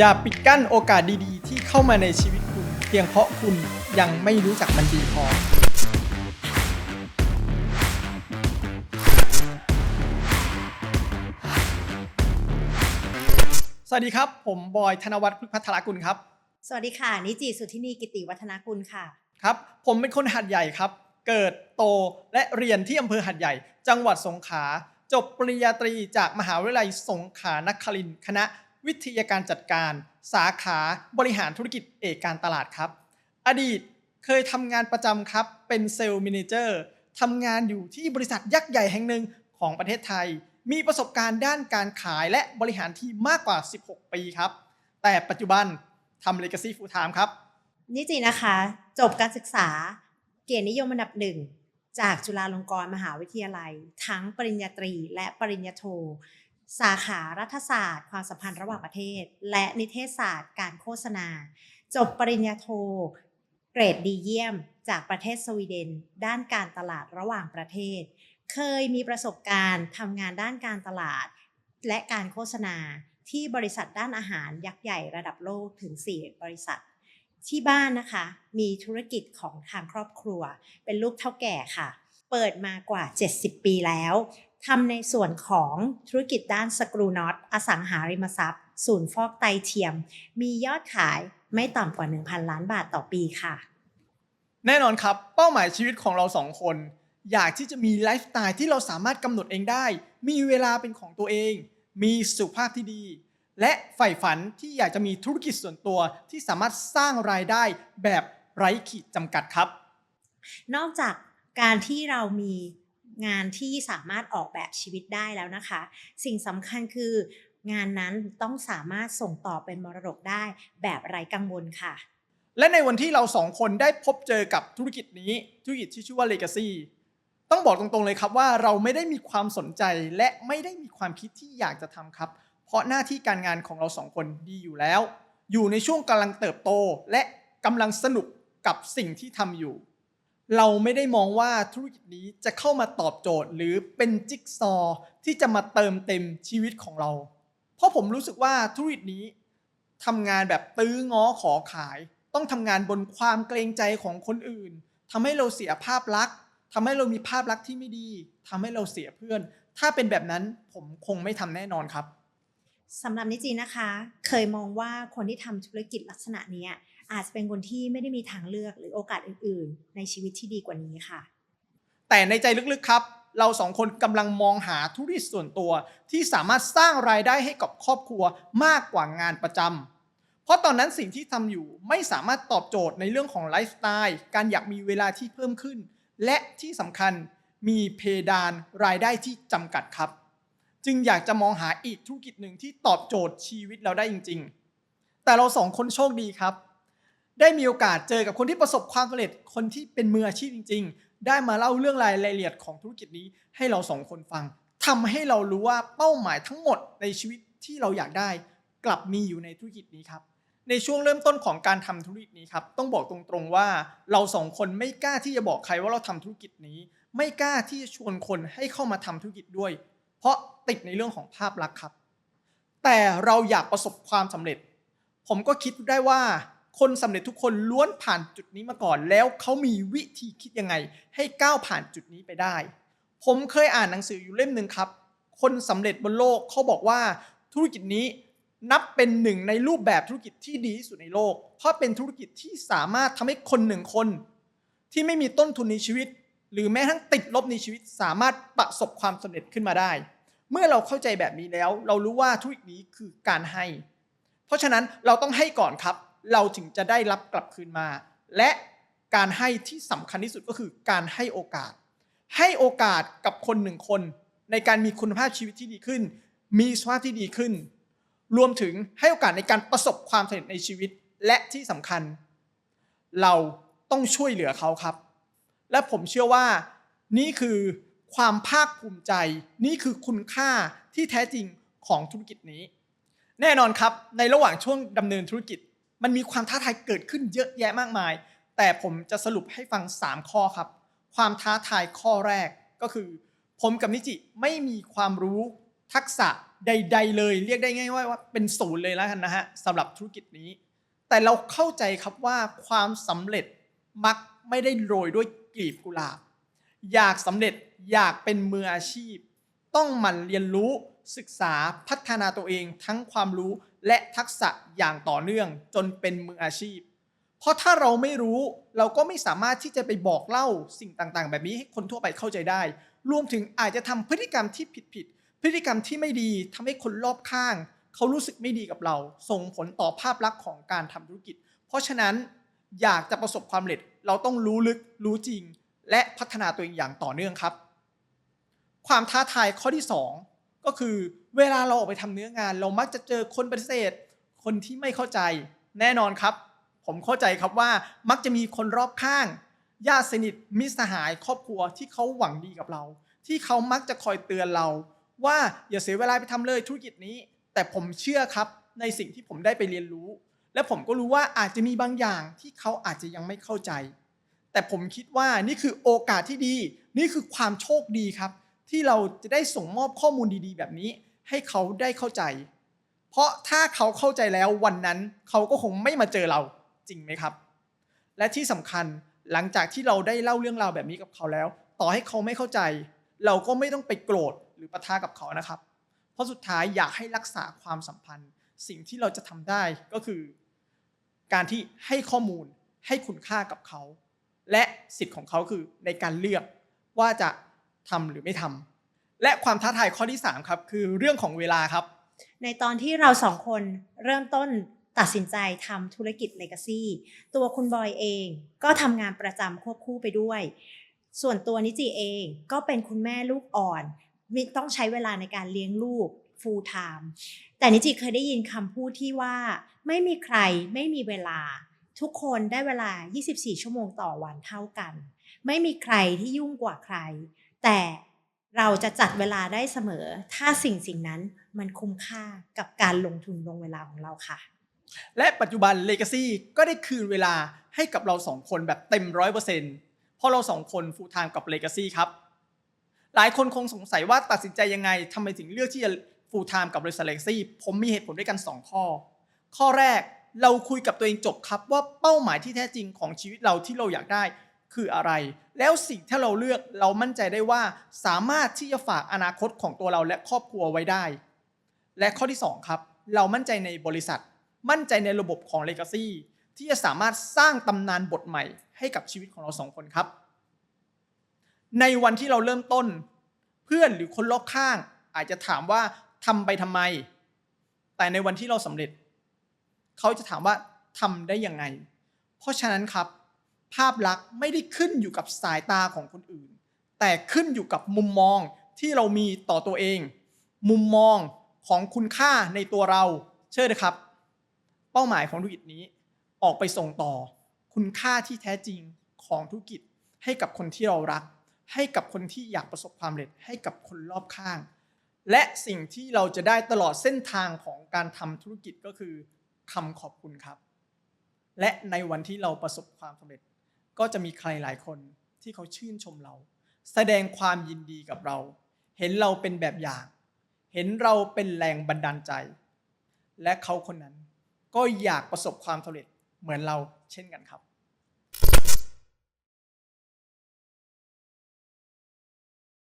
อย่าปิดกั้นโอกาสดีๆ ที่เข้ามาในชีวิตคุณ เพียงเพราะคุณยังไม่รู้จักมันดีพอ สวัสดีครับ ผมบอยธนวัฒน์พฤกษ์พัทรกุลครับ สวัสดีค่ะ นิจิสุทธินีกิติวัฒนากุลค่ะ ครับ ผมเป็นคนหัดใหญ่ครับ เกิดโตและเรียนที่อำเภอหัดใหญ่ จังหวัดสงขลาจบปริญญาตรีจากมหาวิทยาลัยสงขลานครินทร์คณะ วิทยาการจัดการ สาขาบริหารธุรกิจเอกการตลาดครับ อดีตเคยทำงานประจำครับ เป็นเซลล์มินิเจอร์ทำงานอยู่ที่บริษัทยักษ์ใหญ่แห่งหนึ่งของประเทศไทย มีประสบการณ์ด้านการขายและบริหารที่มากกว่า 16 ปีครับ แต่ปัจจุบันทำ Legacy Full Time ครับ นิจินะคะ จบการศึกษา เกียรตินิยมอันดับหนึ่งจากจุฬาลงกรณ์มหาวิทยาลัย ทั้งปริญญาตรีและปริญญาโท สาขารัฐศาสตร์ ความสัมพันธ์ระหว่างประเทศ และนิเทศศาสตร์การโฆษณา จบปริญญาโท เกรดดีเยี่ยม จากประเทศสวีเดน ด้านการตลาดระหว่างประเทศ เคยมีประสบการณ์ทำงานด้านการตลาด และการโฆษณาที่บริษัทด้านอาหารยักษ์ใหญ่ระดับโลกถึง 4 บริษัท ที่บ้านนะคะ มีธุรกิจของทางครอบครัว เป็นลูกเท่าแก่ค่ะ เปิดมากว่า 70 ปีแล้ว ทำในส่วนของธุรกิจด้านสกรูน็อตอสังหาริมทรัพย์ ศูนย์ฟอกไตเทียม มียอดขายไม่ต่ำกว่า 1,000 ล้านบาทต่อปีค่ะ แน่นอนครับ เป้าหมายชีวิตของเราสองคน อยากที่จะมีไลฟ์สไตล์ที่เราสามารถกำหนดเองได้ มีเวลาเป็นของตัวเอง มีสุขภาพที่ดี และใฝ่ฝันที่อยากจะมีธุรกิจส่วนตัวที่สามารถสร้างรายได้แบบไร้ขีดจำกัดครับ นอกจากการที่เรามี งานที่สามารถออกแบบชีวิตได้แล้วนะคะ สิ่งสำคัญคืองานนั้นต้องสามารถส่งต่อเป็นมรดกได้แบบไร้กังวลค่ะ และในวันที่เราสองคนได้พบเจอกับธุรกิจนี้ธุรกิจที่ชื่อว่า Legacy ต้องบอกตรงๆเลยครับว่าเราไม่ได้มีความสนใจและไม่ได้มีความคิดที่อยากจะทำครับ เพราะหน้าที่การงานของเราสองคนดีอยู่แล้ว อยู่ในช่วงกำลังเติบโตและกำลังสนุกกับสิ่งที่ทำอยู่ เราไม่ได้มองว่าธุรกิจนี้จะเข้ามาตอบโจทย์หรือเป็นจิ๊กซอว์ที่จะมาเติมเต็มชีวิตของเรา เพราะผมรู้สึกว่าธุรกิจนี้ทำงานแบบตื้อง้อขอขาย ต้องทำงานบนความเกรงใจของคนอื่นทำให้เราเสียภาพลักษณ์ทำให้เรามีภาพลักษณ์ที่ไม่ดีทำให้เราเสียเพื่อน ถ้าเป็นแบบนั้นผมคงไม่ทำแน่นอนครับสำหรับนิจินะคะ เคยมองว่าคนที่ทำธุรกิจลักษณะนี้ อาจจะเป็นคนที่ไม่ได้มีทางเลือกหรือโอกาสอื่น ๆ ในชีวิตที่ดีกว่านี้ค่ะ แต่ในใจลึกๆครับ เราสองคนกำลังมองหาธุรกิจส่วนตัว ที่สามารถสร้างรายได้ให้กับครอบครัวมากกว่างานประจำเพราะตอนนั้นสิ่งที่ทำอยู่ไม่สามารถตอบโจทย์ในเรื่องของไลฟ์สไตล์การอยากมีเวลาที่เพิ่มขึ้น และที่สำคัญมีเพดานรายได้ที่จำกัดครับ จึงอยากจะมองหาอีกธุรกิจหนึ่งที่ตอบโจทย์ชีวิตเราได้จริง ๆ แต่เราสองคนโชคดีครับ ได้มีโอกาสเจอกับคนที่ประสบความสำเร็จคนที่เป็นมืออาชีพจริง ๆ ได้มาเล่าเรื่องรายละเอียดของธุรกิจนี้ให้เราสองคนฟังทำให้เรารู้ว่าเป้าหมายทั้งหมดในชีวิตที่เราอยากได้ กลับมีอยู่ในธุรกิจนี้ครับในช่วงเริ่มต้นของการทำธุรกิจนี้ครับต้องบอกตรงๆว่าเราสองคนไม่กล้าที่จะบอกใครว่าเราทำธุรกิจนี้ ไม่กล้าที่จะชวนคนให้เข้ามาทำธุรกิจด้วย เพราะติดในเรื่องของภาพลักษณ์ครับ แต่เราอยากประสบความสำเร็จ ผมก็คิดได้ว่า คนสำเร็จทุกคนล้วนผ่านจุดนี้มาก่อน แล้วเขามีวิธีคิดยังไง ให้ก้าวผ่านจุดนี้ไปได้ ผมเคยอ่านหนังสืออยู่เล่มหนึ่งครับ คนสำเร็จบนโลกเขาบอกว่าธุรกิจนี้นับเป็นหนึ่งในรูปแบบธุรกิจที่ดีที่สุดในโลก เพราะเป็นธุรกิจที่สามารถทำให้คนหนึ่งคน ที่ไม่มีต้นทุนในชีวิต หรือแม้ทั้งติดลบในชีวิต สามารถประสบความสำเร็จขึ้นมาได้ เมื่อเราเข้าใจแบบนี้แล้ว เรารู้ว่าธุรกิจนี้คือการให้ เพราะฉะนั้นเราต้องให้ก่อนครับ เราถึงจะได้รับกลับคืนมา และการให้ที่สำคัญที่สุดก็คือการให้โอกาส ให้โอกาสกับคนหนึ่งคน ในการมีคุณภาพชีวิตที่ดีขึ้น มีสุขภาพที่ดีขึ้น รวมถึงให้โอกาสในการประสบความสำเร็จในชีวิตและที่สำคัญ เราต้องช่วยเหลือเขาครับ และผมเชื่อว่านี่คือความภาคภูมิใจ นี่คือคุณค่าที่แท้จริงของธุรกิจนี้ แน่นอนครับในระหว่างช่วงดำเนินธุรกิจ มันมีความท้าทายเกิดขึ้นเยอะแยะมากมาย แต่ผมจะสรุปให้ฟัง 3 ข้อครับ ความท้าทายข้อแรกก็คือ ผมกับนิจิไม่มีความรู้ทักษะใด ๆ เลย เรียกได้ง่ายๆว่าเป็นศูนย์เลยแล้วกันนะฮะสำหรับธุรกิจนี้ แต่เราเข้าใจครับว่าความสำเร็จมักไม่ได้โรยด้วยกลีบกุหลาบ อยากสำเร็จอยากเป็นมืออาชีพ ต้องหมั่นเรียนรู้ศึกษาพัฒนาตัวเองทั้งความรู้ และทักษะอย่างต่อเนื่องจนเป็นมืออาชีพ เพราะถ้าเราไม่รู้เราก็ไม่สามารถที่จะไปบอกเล่าสิ่งต่างๆ แบบนี้ให้คนทั่วไปเข้าใจได้ รวมถึงอาจจะทำพฤติกรรมที่ผิดๆพฤติกรรมที่ไม่ดีทำให้คนรอบข้าง เขารู้สึกไม่ดีกับเรา ส่งผลต่อภาพลักษณ์ของการทำธุรกิจ เพราะฉะนั้นอยากจะประสบความสำเร็จเราต้องรู้ลึกรู้จริง และพัฒนาตัวเองอย่างต่อเนื่องครับ ความท้าทายข้อที่ 2 ก็คือเวลาเราออกไปทำเนื้องาน เรามักจะเจอคนปฏิเสธ คนที่ไม่เข้าใจแน่นอนครับ ผมเข้าใจครับว่ามักจะมีคนรอบข้างญาติสนิทมิตรสหายครอบครัวที่เขาหวังดีกับเรา ที่เขามักจะคอยเตือนเรา ว่าอย่าเสียเวลาไปทำเลยธุรกิจนี้ แต่ผมเชื่อครับในสิ่งที่ผมได้ไปเรียนรู้ และผมก็รู้ว่าอาจจะมีบางอย่างที่เขาอาจจะยังไม่เข้าใจ แต่ผมคิดว่านี่คือโอกาสที่ดี นี่คือความโชคดีครับ ที่เราจะได้ส่งมอบข้อมูลดีๆ แบบนี้ ให้เขาได้เข้าใจ เพราะถ้าเขาเข้าใจแล้ววันนั้นเขาก็คงไม่มาเจอเราจริงไหมครับ และที่สำคัญหลังจากที่เราได้เล่าเรื่องราวแบบนี้กับเขาแล้ว ต่อให้เขาไม่เข้าใจ เราก็ไม่ต้องไปโกรธหรือปะทะกับเขานะครับ เพราะสุดท้ายอยากให้รักษาความสัมพันธ์ สิ่งที่เราจะทำได้ก็คือ การที่ให้ข้อมูลให้คุณค่ากับเขา และสิทธิ์ของเขาคือในการเลือกว่าจะ ทำหรือไม่ทำและความท้าทายข้อที่ 3 ครับ คือเรื่องของเวลาครับ ในตอนที่เราสองคนเริ่มต้นตัดสินใจทำธุรกิจ Legacy ตัวคุณบอยเองก็ทำงานประจำควบคู่ไปด้วย ส่วนตัวนิจิเองก็เป็นคุณแม่ลูกอ่อนมีต้องใช้เวลาในการเลี้ยงลูก full time แต่นิจิเคยได้ยินคำพูดที่ว่า ไม่มีใครไม่มีเวลา ทุกคนได้เวลา 24 ชั่วโมงต่อวันเท่ากัน ไม่มีใครที่ยุ่งกว่าใคร แต่เราจะจัดเวลาได้เสมอ ถ้าสิ่งสิ่งนั้นมันคุ้มค่ากับการลงทุนลงเวลาของเราค่ะ และปัจจุบัน Legacy ก็ได้คืนเวลาให้กับเราสองคนแบบเต็มร้อยเปอร์เซ็นต์เพราะเราสองคน full time กับ Legacy ครับ หลายคนคงสงสัยว่าตัดสินใจยังไงทำไมถึงเลือกที่จะ full time กับบริษัท Legacy ผมมีเหตุผลด้วยกัน 2 ข้อ ข้อแรกเราคุยกับตัวเองจบครับว่าเป้าหมายที่แท้จริงของชีวิตเราที่เราอยากได้ คืออะไร แล้วสิ่งที่เราเลือกเรามั่นใจได้ว่าสามารถที่จะฝากอนาคตของตัวเราและครอบครัวไว้ได้ และข้อที่ 2 ครับ เรามั่นใจในบริษัท มั่นใจในระบบของ Legacy ที่จะสามารถสร้างตำนานบทใหม่ ให้กับชีวิตของเราสองคนครับ ในวันที่เราเริ่มต้น เพื่อนหรือคนรอบข้าง อาจจะถามว่าทำไปทำไม แต่ในวันที่เราสำเร็จ เขาจะถามว่าทำได้ยังไง เพราะฉะนั้นครับ ภาพลักษณ์ไม่ได้ขึ้นอยู่กับสายตาของคนอื่น แต่ขึ้นอยู่กับมุมมองที่เรามีต่อตัวเอง มุมมองของคุณค่าในตัวเรา เชื่อเลยครับ เป้าหมายของธุรกิจนี้ ออกไปส่งต่อ คุณค่าที่แท้จริงของธุรกิจ ให้กับคนที่เรารัก ให้กับคนที่อยากประสบความสำเร็จให้กับคนรอบข้าง และสิ่งที่เราจะได้ตลอดเส้นทางของการทำธุรกิจก็คือคำขอบคุณครับ และในวันที่เราประสบความสำเร็จ ก็จะมีใครหลายคนที่เขาชื่นชมเรา แสดงความยินดีกับเรา เห็นเราเป็นแบบอย่าง เห็นเราเป็นแรงบันดาลใจ และเขาคนนั้นก็อยากประสบความสำเร็จเหมือนเราเช่นกันครับ